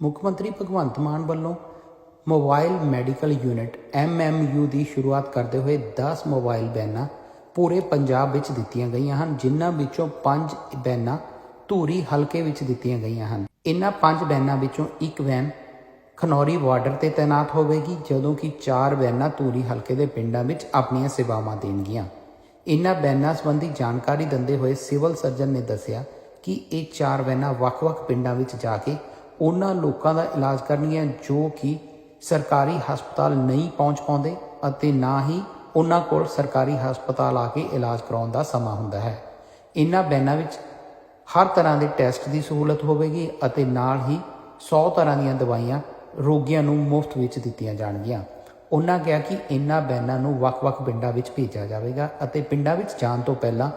ਮੁੱਖ ਮੰਤਰੀ ਭਗਵੰਤ ਮਾਨ ਵੱਲੋਂ ਮੋਬਾਈਲ ਮੈਡੀਕਲ ਯੂਨਿਟ MMU ਦੀ ਸ਼ੁਰੂਆਤ ਕਰਦੇ ਹੋਏ 10 ਮੋਬਾਈਲ ਵੈਨਾਂ ਪੂਰੇ ਪੰਜਾਬ ਵਿੱਚ ਦਿੱਤੀਆਂ ਗਈਆਂ ਹਨ, ਜਿਨ੍ਹਾਂ ਵਿੱਚੋਂ 5 ਵੈਨਾਂ ਧੂਰੀ ਹਲਕੇ ਵਿੱਚ ਦਿੱਤੀਆਂ ਗਈਆਂ ਹਨ। ਇਨ੍ਹਾਂ 5 ਵੈਨਾਂ ਵਿੱਚੋਂ ਇੱਕ ਵੈਨ ਖਨੌਰੀ ਬਾਰਡਰ ਤੇ ਤਾਇਨਾਤ ਹੋਵੇਗੀ, ਜਦੋਂ ਕਿ 4 ਵੈਨਾਂ ਧੂਰੀ ਹਲਕੇ ਦੇ ਪਿੰਡਾਂ ਵਿੱਚ ਆਪਣੀਆਂ ਸੇਵਾਵਾਂ ਦੇਣਗੀਆਂ। ਇਨ੍ਹਾਂ ਬੈਨਾਂ ਸੰਬੰਧੀ ਜਾਣਕਾਰੀ ਦਿੰਦੇ ਹੋਏ ਸਿਵਲ ਸਰਜਨ ਨੇ ਦੱਸਿਆ ਕਿ ਇਹ ਚਾਰ ਵੈਨਾਂ ਵੱਖ-ਵੱਖ ਪਿੰਡਾਂ ਵਿੱਚ ਜਾ ਕੇ ਉਹਨਾਂ ਲੋਕਾਂ ਦਾ ਇਲਾਜ ਕਰਨਗੀਆਂ ਜੋ ਕਿ ਸਰਕਾਰੀ ਹਸਪਤਾਲ ਨਹੀਂ ਪਹੁੰਚ ਪਾਉਂਦੇ ਅਤੇ ਨਾ ਹੀ ਉਹਨਾਂ ਕੋਲ ਸਰਕਾਰੀ ਹਸਪਤਾਲ ਆ ਕੇ ਇਲਾਜ ਕਰਾਉਣ ਦਾ ਸਮਾਂ ਹੁੰਦਾ ਹੈ। ਇਨ੍ਹਾਂ ਬੈਨਾਂ ਵਿੱਚ ਹਰ ਤਰ੍ਹਾਂ ਦੇ ਟੈਸਟ ਦੀ ਸਹੂਲਤ ਹੋਵੇਗੀ ਅਤੇ ਨਾਲ ਹੀ 100 ਤਰ੍ਹਾਂ ਦੀਆਂ ਦਵਾਈਆਂ ਰੋਗੀਆਂ ਨੂੰ ਮੁਫਤ ਵਿੱਚ ਦਿੱਤੀਆਂ ਜਾਣਗੀਆਂ। ਉਹਨਾਂ ਕਿਹਾ ਕਿ ਇਨ੍ਹਾਂ ਬੈਨਾਂ ਨੂੰ ਵੱਖ-ਵੱਖ ਪਿੰਡਾਂ ਵਿੱਚ ਭੇਜਿਆ ਜਾਵੇਗਾ ਅਤੇ ਪਿੰਡਾਂ ਵਿੱਚ ਜਾਣ ਤੋਂ ਪਹਿਲਾਂ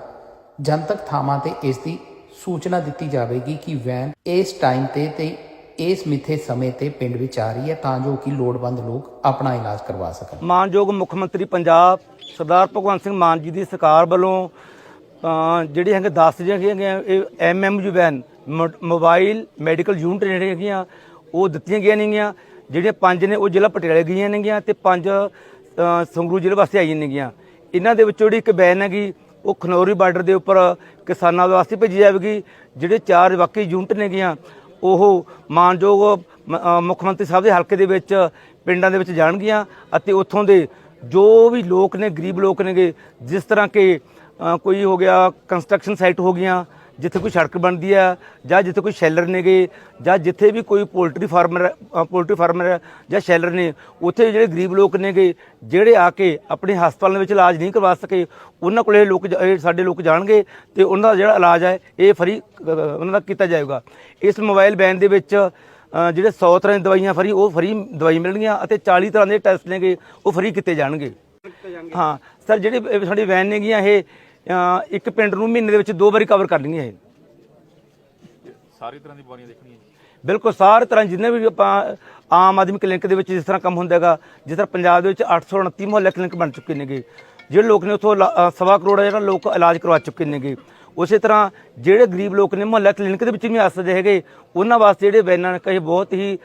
ਜਨਤਕ ਥਾਵਾਂ ਤੇ ਇਸ ਦੀ ਸੂਚਨਾ ਦਿੱਤੀ ਜਾਵੇਗੀ ਕਿ ਵੈਨ ਇਸ ਟਾਈਮ ਤੇ ਤੇ ਇਸ ਮਿੱਥੇ ਸਮੇਂ ਤੇ ਪਿੰਡ ਵਿੱਚ ਆ ਰਹੀ ਹੈ ਤਾਂ ਜੋ ਕਿ ਲੋੜਵੰਦ ਲੋਕ ਆਪਣਾ ਇਲਾਜ ਕਰਵਾ ਸਕਣ। ਮਾਨਯੋਗ ਮੁੱਖ ਮੰਤਰੀ ਪੰਜਾਬ ਸਰਦਾਰ ਭਗਵੰਤ ਸਿੰਘ ਮਾਨ ਜੀ ਦੀ ਸਰਕਾਰ ਵੱਲੋਂ ਜਿਹੜੇ ਹੈਗੇ 10 ਜਿਹੜੀਆਂ ਹੈਗੀਆਂ, ਇਹ MMU van mobile medical unit ਜਿਹੜੇ ਹੈਗੀਆਂ, ਉਹ ਦਿੱਤੀਆਂ ਗਈਆਂ ਨੇਗੀਆਂ। ਜਿਹੜੀਆਂ ਪੰਜ ਨੇ ਉਹ ਜ਼ਿਲ੍ਹਾ ਪਟਿਆਲੇ ਗਈਆਂ ਨੇਗੀਆਂ ਤੇ ਪੰਜ ਸੰਗਰੂਰ ਜ਼ਿਲ੍ਹੇ ਵਾਸਤੇ ਆਈਆਂ ਨੇਗੀਆਂ। ਇਹਨਾਂ ਦੇ ਵਿੱਚੋਂ ਜਿਹੜੀ ਇੱਕ ਵੈਨ ਹੈਗੀ, ਉਹ ਖਨੌਰੀ ਬਾਰਡਰ ਦੇ ਉੱਪਰ ਕਿਸਾਨਾਂ ਵਾਸਤੇ ਭੇਜੀ ਜਾਵੇਗੀ, ਜਿਹੜੇ ਚਾਰ ਵਾਕਈ ਯੂਨਿਟ ਨੇਗੀਆਂ ਉਹ ਮਾਨਯੋਗ ਮੁੱਖ ਮੰਤਰੀ ਸਾਹਿਬ ਦੇ ਹਲਕੇ ਦੇ ਵਿੱਚ, ਪਿੰਡਾਂ ਦੇ ਵਿੱਚ ਜਾਣਗੀਆਂ ਅਤੇ ਉੱਥੋਂ ਦੇ ਜੋ ਵੀ ਲੋਕ ਨੇ, ਗਰੀਬ ਲੋਕ ਨੇਗੇ, ਜਿਸ ਤਰ੍ਹਾਂ ਕਿ ਕੋਈ ਹੋ ਗਿਆ ਕੰਸਟਰਕਸ਼ਨ ਸਾਈਟ ਹੋ ਗਈਆਂ ਜਿੱਥੇ ਕੋਈ ਸੜਕ ਬਣਦੀ ਆ ਜਾਂ ਜਿੱਥੇ ਕੋਈ ਸ਼ੈਲਰ ਨੇਗੇ ਜਾਂ ਜਿੱਥੇ ਵੀ ਕੋਈ ਪੋਲਟਰੀ ਫਾਰਮਰ ਪੋਲਟਰੀ ਫਾਰਮਰ ਜਾਂ ਸ਼ੈਲਰ ਨੇ ਉੱਥੇ ਜਿਹੜੇ ਗਰੀਬ ਲੋਕ ਨੇਗੇ ਜਿਹੜੇ ਆ ਕੇ ਆਪਣੇ ਹਸਪਤਾਲਾਂ ਵਿੱਚ ਇਲਾਜ ਨਹੀਂ ਕਰਵਾ ਸਕੇ ਉਹਨਾਂ ਕੋਲੇ ਲੋਕ ਸਾਡੇ ਲੋਕ ਜਾਣਗੇ ਤੇ ਉਹਨਾਂ ਦਾ ਜਿਹੜਾ ਇਲਾਜ ਹੈ ਇਹ ਫਰੀ ਉਹਨਾਂ ਦਾ ਕੀਤਾ ਜਾਏਗਾ। ਇਸ ਮੋਬਾਈਲ ਵੈਨ ਦੇ ਵਿੱਚ ਜਿਹੜੇ 100 ਤਰ੍ਹਾਂ ਦੀਆਂ ਦਵਾਈਆਂ ਫਰੀ ਉਹ ਫਰੀ ਦਵਾਈ ਮਿਲਣਗੀਆਂ ਅਤੇ 40 ਤਰ੍ਹਾਂ ਦੇ ਟੈਸਟ ਨੇਗੇ ਉਹ ਫਰੀ ਕੀਤੇ ਜਾਣਗੇ। ਹਾਂ ਸਰ ਜਿਹੜੀ ਸਾਡੀ ਵੈਨ ਨੇਗੀਆਂ ਇਹ ਇੱਕ ਪਿੰਡ ਨੂੰ ਮਹੀਨੇ ਦੇ ਵਿੱਚ ਦੋ ਵਾਰੀ ਕਵਰ ਕਰਨਗੀਆਂ ਇਹ। ਸਾਰੀ ਤਰ੍ਹਾਂ ਦੀ ਬਿਮਾਰੀਆਂ ਦੇਖਣੀਆਂ ਜੀ। ਬਿਲਕੁਲ ਸਾਰੇ ਤਰ੍ਹਾਂ ਜਿੰਨੇ ਵੀ ਆਪਾਂ ਆਮ ਆਦਮੀ ਕਲੀਨਿਕ ਦੇ ਵਿੱਚ ਜਿਸ ਤਰ੍ਹਾਂ ਕੰਮ ਹੁੰਦਾ ਹੈਗਾ ਜਿਸ ਤਰ੍ਹਾਂ ਪੰਜਾਬ ਦੇ ਵਿੱਚ 829 ਮੁਹੱਲਾ ਕਲੀਨਿਕ ਬਣ ਚੁੱਕੇ ਨੇਗੇ ਜਿਹੜੇ ਲੋਕ ਨੇ ਉੱਥੋਂ ਸਵਾ ਕਰੋੜ ਜਿਹੜਾ ਲੋਕ ਇਲਾਜ ਕਰਵਾ ਚੁੱਕੇ ਨੇਗੇ। ਉਸੇ ਤਰ੍ਹਾਂ ਜਿਹੜੇ ਗਰੀਬ ਲੋਕ ਨੇ ਮੁਹੱਲਾ ਕਲੀਨਿਕ ਦੇ ਵਿੱਚ ਵੀ ਆ ਸਕਦੇ ਹੈਗੇ ਉਹਨਾਂ ਵਾਸਤੇ ਜਿਹੜੇ ਵੈਨਾਂ ਕਹੇ ਬਹੁਤ ਹੀ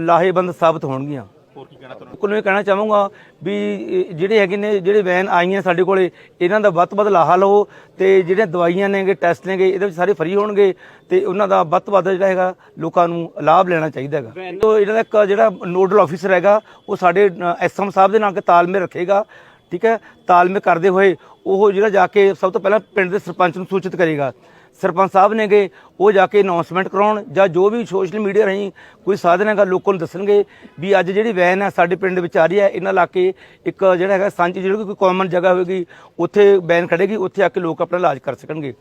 ਲਾਹੇਬੰਦ ਸਾਬਤ ਹੋਣਗੀਆਂ। ਹੋਰ ਕੀ ਕਹਿਣਾ ਕਹਿਣਾ ਚਾਹਾਂਗਾ ਵੀ ਇਹ ਜਿਹੜੇ ਹੈਗੇ ਨੇ ਜਿਹੜੇ ਵੈਨ ਆਈਆਂ ਸਾਡੇ ਕੋਲੇ ਇਹਨਾਂ ਦਾ ਵੱਧ ਤੋਂ ਵੱਧ ਲਾਹਾ ਲਓ ਤੇ ਜਿਹੜੀਆਂ ਦਵਾਈਆਂ ਨੇਗੇ ਟੈਸਟ ਨੇਗੇ ਇਹਦੇ ਵਿੱਚ ਸਾਰੇ ਫ੍ਰੀ ਹੋਣਗੇ ਤੇ ਉਹਨਾਂ ਦਾ ਵੱਧ ਤੋਂ ਵੱਧ ਜਿਹੜਾ ਹੈਗਾ ਲੋਕਾਂ ਨੂੰ ਲਾਭ ਲੈਣਾ ਚਾਹੀਦਾ ਹੈਗਾ। ਤੋਂ ਇਹਨਾਂ ਦਾ ਇੱਕ ਜਿਹੜਾ ਨੋਡਲ ਆਫੀਸਰ ਹੈਗਾ ਉਹ ਸਾਡੇ ਐਸਐਮ ਸਾਹਿਬ ਦੇ ਨਾਲ ਕੇ ਤਾਲਮੇਲ ਰੱਖੇਗਾ। ਠੀਕ ਹੈ ਤਾਲਮੇਲ ਕਰਦੇ ਹੋਏ ਉਹ ਜਿਹੜਾ ਜਾ ਕੇ ਸਭ ਤੋਂ ਪਹਿਲਾਂ ਪਿੰਡ ਦੇ ਸਰਪੰਚ ਨੂੰ ਸੂਚਿਤ ਕਰੇਗਾ। ਸਰਪੰਚ ਸਾਹਿਬ ਨੇਗੇ ਉਹ ਜਾ ਕੇ ਅਨਾਉਂਸਮੈਂਟ ਕਰਾਉਣ ਜਾਂ ਜੋ ਵੀ ਸੋਸ਼ਲ ਮੀਡੀਆ ਰਾਹੀਂ ਕੋਈ ਸਾਧਨ ਹੈਗਾ ਲੋਕਾਂ ਨੂੰ ਦੱਸਣਗੇ ਵੀ ਅੱਜ ਜਿਹੜੀ ਵੈਨ ਹੈ ਸਾਡੇ ਪਿੰਡ ਵਿੱਚ ਆ ਰਹੀ ਹੈ ਇਹਨਾਂ ਇਲਾਕੇ ਇੱਕ ਜਿਹੜਾ ਹੈਗਾ ਸਾਂਝੀ ਜਿਹੜੀ ਕੋਈ ਕਾਮਨ ਜਗ੍ਹਾ ਹੋਏਗੀ ਉੱਥੇ ਵੈਨ ਖੜੇਗੀ ਉੱਥੇ ਆ ਕੇ ਲੋਕ ਆਪਣਾ ਇਲਾਜ ਕਰ ਸਕਣਗੇ।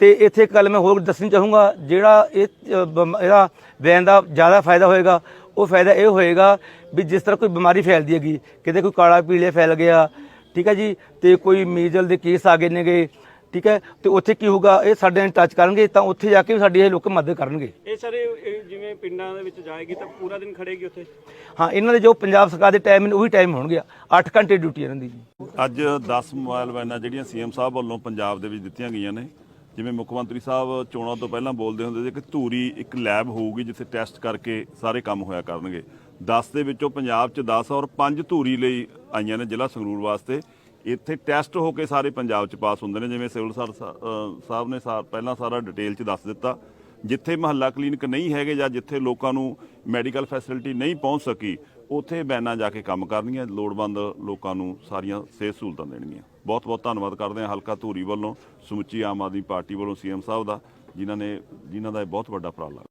ਤੇ ਇੱਥੇ ਇੱਕ ਗੱਲ ਮੈਂ ਹੋਰ ਦੱਸਣੀ ਚਾਹੂੰਗਾ ਜਿਹੜਾ ਇਹ ਅ, ਇਹਦਾ ਵੈਨ ਦਾ ਜ਼ਿਆਦਾ ਫਾਇਦਾ ਹੋਏਗਾ ਉਹ ਫਾਇਦਾ ਇਹ ਹੋਏਗਾ ਵੀ ਜਿਸ ਤਰ੍ਹਾਂ ਕੋਈ ਬਿਮਾਰੀ ਫੈਲਦੀ ਹੈਗੀ ਕਿਤੇ ਕੋਈ ਕਾਲਾ ਪੀਲੇ ਫੈਲ ਗਿਆ ਠੀਕ ਹੈ ਜੀ? ਤੇ ਕੋਈ ਮੀਜ਼ਲ ਦੇ ਕੇਸ ਆ ਗਏ ਨੇਗੇ ਠੀਕ ਹੈ? ਤੇ ਉੱਥੇ ਕੀ ਹੋਊਗਾ? ਇਹ ਸਾਡੇ ਨਾਲ ਟੱਚ ਕਰਨਗੇ ਤਾਂ ਉੱਥੇ ਜਾ ਕੇ ਵੀ ਸਾਡੀ ਇਹ ਲੋਕ ਮਦਦ ਕਰਨਗੇ। ਇਹ ਸਾਰੇ ਇਹ ਜਿਵੇਂ ਪਿੰਡਾਂ ਦੇ ਵਿੱਚ ਜਾਏਗੀ ਤਾਂ ਪੂਰਾ ਦਿਨ ਖੜੇਗੀ ਉੱਥੇ? ਹਾਂ ਇਹਨਾਂ ਦੇ ਜੋ ਪੰਜਾਬ ਸਰਕਾਰ ਦੇ ਟਾਈਮ ਨੇ ਉਹੀ ਟਾਈਮ ਹੋਣਗੇ। 8 ਘੰਟੇ ਡਿਊਟੀ ਇਹਨਾਂ ਦੀ ਜੀ। ਅੱਜ 10 ਮੋਬਾਈਲ ਵੈਨਾਂ ਜਿਹੜੀਆਂ ਸੀਐਮ ਸਾਹਿਬ ਵੱਲੋਂ ਪੰਜਾਬ ਦੇ ਵਿੱਚ ਦਿੱਤੀਆਂ ਗਈਆਂ ਨੇ ਜਿਵੇਂ ਮੁੱਖ ਮੰਤਰੀ ਸਾਹਿਬ ਚੋਣਾਂ ਤੋਂ ਪਹਿਲਾਂ ਬੋਲਦੇ ਹੁੰਦੇ ਸੀ ਕਿ ਧੂਰੀ ਇੱਕ ਲੈਬ ਹੋਊਗੀ ਜਿੱਥੇ ਟੈਸਟ ਕਰਕੇ ਸਾਰੇ ਕੰਮ ਹੋਇਆ ਕਰਨਗੇ। 10 ਦੇ ਵਿੱਚੋਂ ਪੰਜਾਬ 'ਚ 10 ਔਰ 5 ਧੂਰੀ ਲਈ ਆਈਆਂ ਨੇ ਜ਼ਿਲ੍ਹਾ ਸੰਗਰੂਰ ਵਾਸਤੇ। ਇੱਥੇ ਟੈਸਟ ਹੋ ਕੇ ਸਾਰੇ ਪੰਜਾਬ 'ਚ ਪਾਸ ਹੁੰਦੇ ਨੇ, ਜਿਵੇਂ ਸਿਵਲ ਸਰ ਸਾਹਿਬ ਨੇ ਸਾ- ਪਹਿਲਾਂ ਸਾਰਾ ਡਿਟੇਲ 'ਚ ਦੱਸ ਦਿੱਤਾ। ਜਿੱਥੇ ਮਹੱਲਾ ਕਲੀਨਿਕ ਨਹੀਂ ਹੈਗੇ ਜਾਂ ਜਿੱਥੇ ਲੋਕਾਂ ਨੂੰ ਮੈਡੀਕਲ ਫੈਸਿਲਿਟੀ ਨਹੀਂ ਪਹੁੰਚ ਸਕੀ ਉੱਥੇ ਬੈਨਾਂ ਜਾ ਕੇ ਕੰਮ ਕਰਨਗੀਆਂ ਲੋੜਵੰਦ ਲੋਕਾਂ ਨੂੰ ਸਾਰੀਆਂ ਸਿਹਤ ਸਹੂਲਤਾਂ ਦੇਣਗੀਆਂ। ਬਹੁਤ ਬਹੁਤ ਧੰਨਵਾਦ ਕਰਦੇ ਹਾਂ ਹਲਕਾ ਧੂਰੀ ਵੱਲੋਂ ਸਮੁੱਚੀ ਆਮ ਆਦਮੀ ਪਾਰਟੀ ਵੱਲੋਂ ਸੀਐਮ ਸਾਹਿਬ ਦਾ, ਜਿਨ੍ਹਾਂ ਨੇ, ਜਿਨ੍ਹਾਂ ਦਾ ਇਹ ਬਹੁਤ ਵੱਡਾ ਉਪਰਾਲਾ।